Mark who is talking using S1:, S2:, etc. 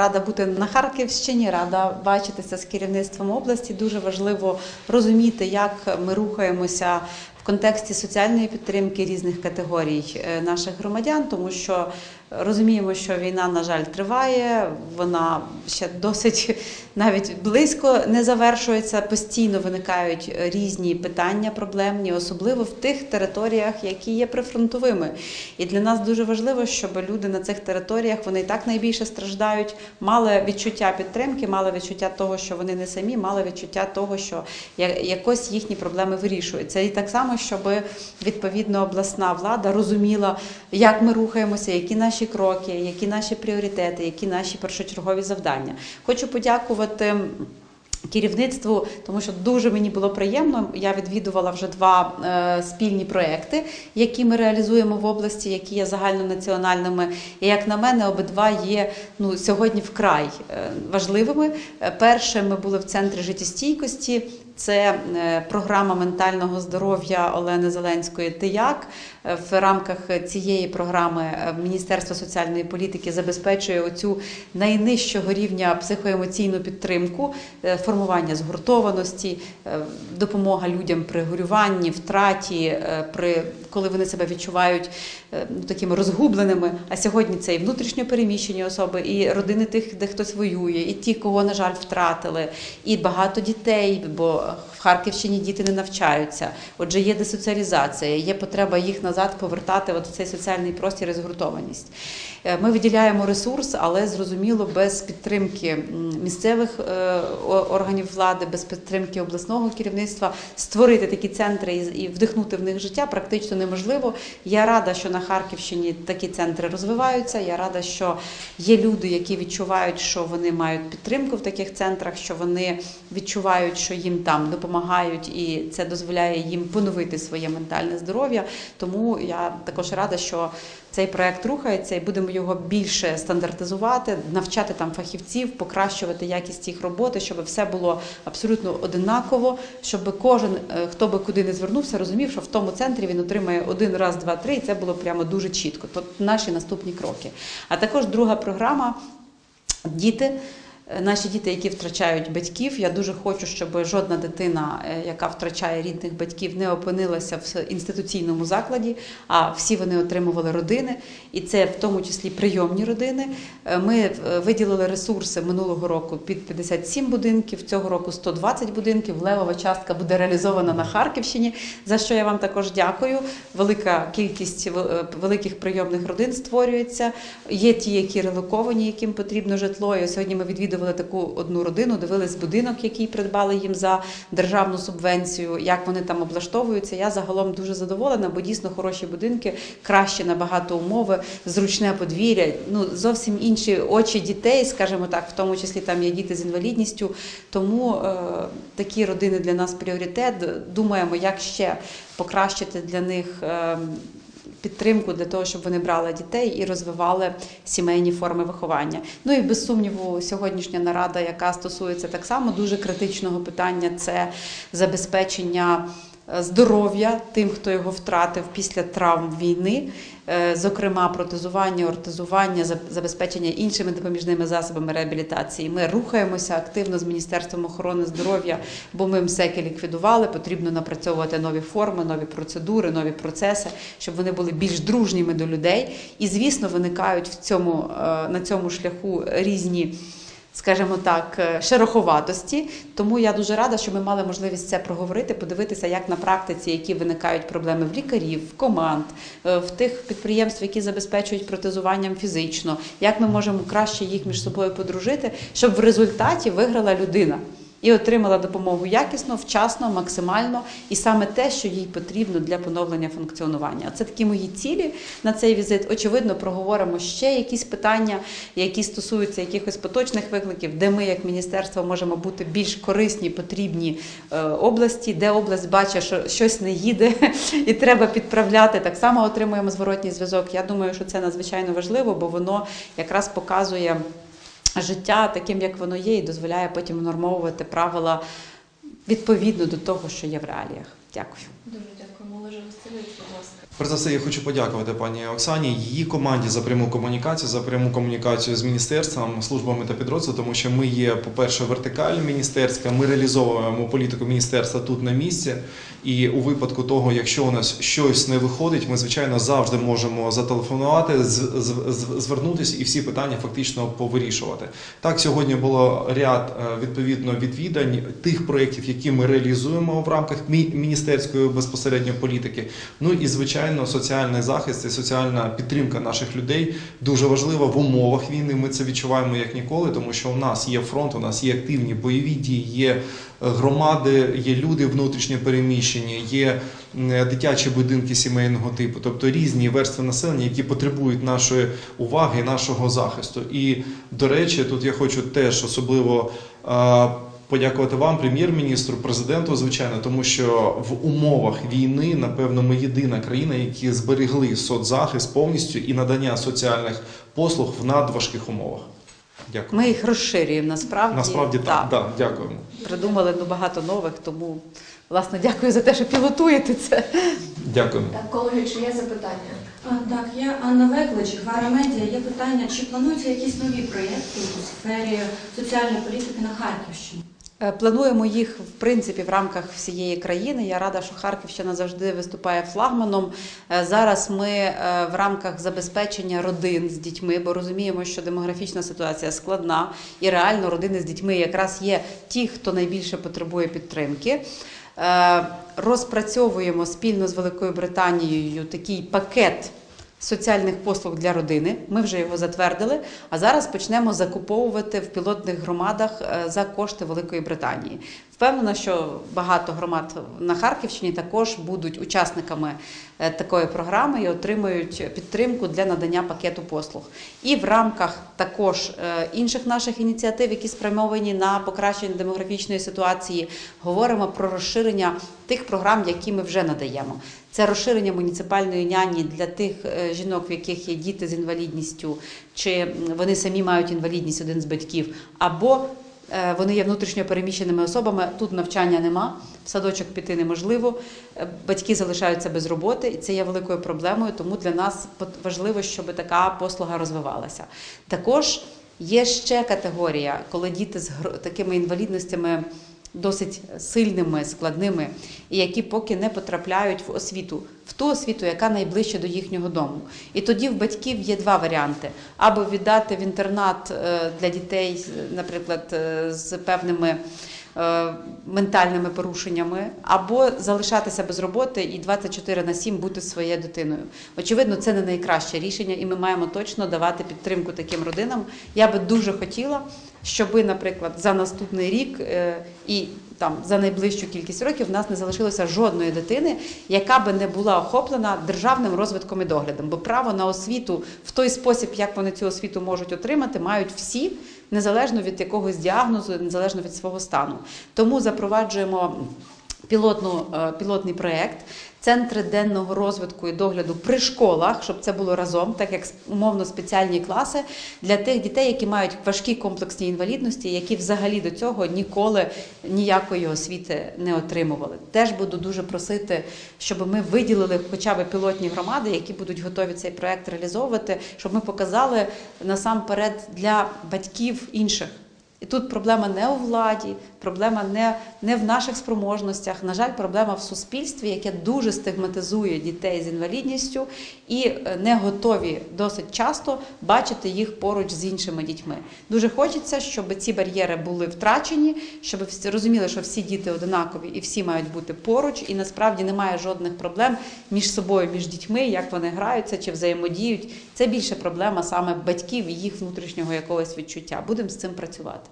S1: Рада бути на Харківщині, рада бачитися з керівництвом області. Дуже важливо розуміти, як ми рухаємося в контексті соціальної підтримки різних категорій е, наших громадян, тому що розуміємо, що війна, на жаль, триває. Вона ще досить навіть близько не завершується. Постійно виникають різні питання проблемні, особливо в тих територіях, які є прифронтовими. І для нас дуже важливо, щоб люди на цих територіях вони і так найбільше страждають, мали відчуття підтримки, мали відчуття того, що вони не самі, мали відчуття того, що якось їхні проблеми вирішуються. І так само, щоб відповідно обласна влада розуміла, як ми рухаємося, які наші кроки, які наші пріоритети, які наші першочергові завдання. Хочу подякувати. Керівництву, тому що дуже мені було приємно. Я відвідувала вже два е, спільні проекти, які ми реалізуємо в області, які є загальнонаціональними. І як на мене, обидва є ну сьогодні вкрай е, важливими. Е, Перше, ми були в центрі життєстійкості. Це е, програма ментального здоров'я Олени Зеленської «Тияк». Е, В рамках цієї програми е, Міністерство соціальної політики забезпечує оцю найнижчого рівня психоемоційну підтримку, формування згуртованості, допомога людям при горюванні, втраті, при коли вони себе відчувають ну, такими розгубленими. А сьогодні це і внутрішньо переміщені особи, і родини тих, де хтось воює, і ті, кого на жаль втратили, і багато дітей, бо в Харківщині діти не навчаються. Отже, є десоціалізація, є потреба їх назад повертати от в цей соціальний простір і згуртованість. Е, Ми виділяємо ресурс, але зрозуміло, без підтримки місцевих е, органів влади, без підтримки обласного керівництва створити такі центри і- і вдихнути в них життя практично неможливо. Я рада, що на Харківщині такі центри розвиваються. Я рада, що є люди, які відчувають, що вони мають підтримку в таких центрах, що вони відчувають, що їм там допомагають, і це дозволяє їм поновити своє ментальне здоров'я. Тому я також рада, що цей проект рухається і будемо його більше стандартизувати, навчати там фахівців, покращувати якість їх роботи, щоб все було абсолютно одинаково, щоб кожен, е, хто би куди не звернувся, розумів, що в тому центрі він отримає один раз, два, три, і це було прямо дуже чітко. Тобто наші наступні кроки. А також друга програма діти. Е, Наші діти, які втрачають батьків, я дуже хочу, щоб жодна дитина, е, яка втрачає рідних батьків, не опинилася в інституційному закладі, а всі вони отримували родини, і це в тому числі прийомні родини. Е, Ми виділили ресурси минулого року під 57 будинків, цього року 120 будинків. Левова частка буде реалізована на Харківщині, за що я вам також дякую. Велика кількість великих прийомних родин створюється. Є ті, які релоковані, яким потрібно житло. І сьогодні ми відвідували таку одну родину, дивились будинок, який придбали їм за державну субвенцію, як вони там облаштовуються. Я загалом дуже задоволена, бо дійсно хороші будинки, краще набагато умови, зручне подвір'я. Ну зовсім інші очі дітей, скажімо так, в тому числі там є діти з інвалідністю. Тому е, такі родини для нас пріоритет. Думаємо, як ще покращити для них. Е, підтримку для того, щоб вони брали дітей і розвивали сімейні форми виховання. Ну і без сумніву, сьогоднішня нарада, яка стосується так само дуже критичного питання, це забезпечення здоров'я тим, хто його втратив після травм війни, Е, зокрема протезування, ортезування, заб- забезпечення іншими допоміжними засобами реабілітації. Ми рухаємося активно з Міністерством охорони здоров'я, бо ми МСЕКи ліквідували. Потрібно напрацьовувати нові форми, нові процедури, нові процеси, щоб вони були більш дружніми до людей. І, звісно, виникають в цьому е, на цьому шляху різні. Скажімо так, е, шероховатості. Тому я дуже рада, що ми мали можливість це проговорити, подивитися, як на практиці, які виникають проблеми в лікарів, в команд, е, в тих підприємств, які забезпечують протезуванням фізично, як ми можемо краще їх між собою подружити, щоб в результаті виграла людина. І отримала допомогу якісно, вчасно, максимально, і саме те, що їй потрібно для поновлення функціонування. Це такі мої цілі на цей візит. Очевидно, проговоримо ще якісь питання, які стосуються якихось поточних викликів, де ми, як міністерство, можемо бути більш корисні, потрібні е, області, де область бачить, що щось не їде і треба підправляти. Так само отримуємо зворотній зв'язок. Я думаю, що це надзвичайно важливо, бо воно якраз показує життя таким, як воно є, і дозволяє потім нормовувати правила відповідно до того, що є в реаліях. Дякую.
S2: Перш за все, я хочу подякувати пані Оксані, її команді за пряму комунікацію, за пряму комунікацію з міністерством, службами та підрозділами, тому що ми є, по-перше, вертикаль міністерська, ми реалізовуємо політику міністерства тут на місці. І у випадку того, якщо у нас щось не виходить, ми звичайно завжди можемо зателефонувати, звернутися і всі питання фактично повирішувати. Так, сьогодні було ряд е, відповідно відвідань тих проєктів, які ми реалізуємо в рамках міністерської безпосередньо політики. Ну і звичайно, соціальний захист і соціальна підтримка наших людей дуже важлива в умовах війни. Ми це відчуваємо як ніколи, тому що у нас є фронт, у нас є активні бойові дії, є е, громади, є люди внутрішньо переміщені, є дитячі будинки сімейного типу, тобто різні верстви населення, які потребують нашої уваги, нашого захисту. І до речі, тут я хочу теж особливо. Подякувати вам, прем'єр-міністру, президенту, звичайно, тому що в умовах війни, напевно, ми єдина країна, які зберегли соцзахист повністю і надання соціальних послуг в надважких умовах. Дякую.
S1: Ми їх розширюємо насправді.
S2: Насправді так. Да, дякуємо.
S1: Придумали ну, багато нових, тому власне дякую за те, що пілотуєте це.
S2: Дякуємо.
S3: Так, колеги, чи є запитання?
S4: А, Так, я Анна Виклич, Гвара Медіа. Є питання, чи плануються якісь нові проєкти у сфері соціальної політики на Харківщині?
S1: Е, Плануємо їх в принципі в рамках всієї країни. Я рада, що Харківщина завжди виступає флагманом. Е, Зараз ми е, в рамках забезпечення родин з дітьми, бо розуміємо, що демографічна ситуація складна, і реально родини з дітьми якраз є ті, хто найбільше потребує підтримки. Розпрацьовуємо спільно з Великою Британією такий пакет соціальних послуг для родини. Ми вже його затвердили. А зараз почнемо закуповувати в пілотних громадах е, за кошти Великої Британії. Впевнена, що багато громад на Харківщині також будуть учасниками е, такої програми і отримують підтримку для надання пакету послуг. І в рамках також е, інших наших ініціатив, які спрямовані на покращення демографічної ситуації, говоримо про розширення тих програм, які ми вже надаємо. Це розширення муніципальної няні для тих е, жінок, в яких є діти з інвалідністю, чи вони самі мають інвалідність один з батьків, або вони є внутрішньо переміщеними особами. Тут навчання нема, в садочок піти неможливо. е, Батьки залишаються без роботи, і це є великою проблемою. Тому для нас важливо, щоб така послуга розвивалася. Також є ще категорія, коли діти з такими інвалідностями досить сильними, складними, і які поки не потрапляють в освіту, в ту освіту, яка найближче до їхнього дому. І тоді в батьків є два варіанти: або віддати в інтернат е, для дітей, наприклад, е, з певними. Е, Ментальними порушеннями, або залишатися без роботи і 24 на 7 бути своєю дитиною. Очевидно, це не найкраще рішення, і ми маємо точно давати підтримку таким родинам. Я би дуже хотіла, щоби, наприклад, за наступний рік е, і там за найближчу кількість років в нас не залишилося жодної дитини, яка би не була охоплена державним розвитком і доглядом. Бо право на освіту в той спосіб, як вони цю освіту можуть отримати, мають всі, незалежно від якогось діагнозу, незалежно від свого стану. Тому запроваджуємо пілотну, е, пілотний проєкт. Центри денного розвитку і догляду при школах, щоб це було разом, так як умовно спеціальні класи для тих дітей, які мають важкі комплексні інвалідності, які взагалі до цього ніколи ніякої освіти не отримували. Теж буду дуже просити, щоб ми виділили хоча б пілотні громади, які будуть готові цей проект реалізовувати, щоб ми показали насамперед для батьків інших. І тут проблема не у владі, проблема не, не в наших спроможностях. На жаль, проблема в суспільстві, яке дуже стигматизує дітей з інвалідністю і е, не готові досить часто бачити їх поруч з іншими дітьми. Дуже хочеться, щоб ці бар'єри були втрачені, щоб всі розуміли, що всі діти одинакові і всі мають бути поруч, і насправді немає жодних проблем між собою, між дітьми, як вони граються чи взаємодіють. Це більше проблема саме батьків і їх внутрішнього якогось відчуття. Будемо з цим працювати.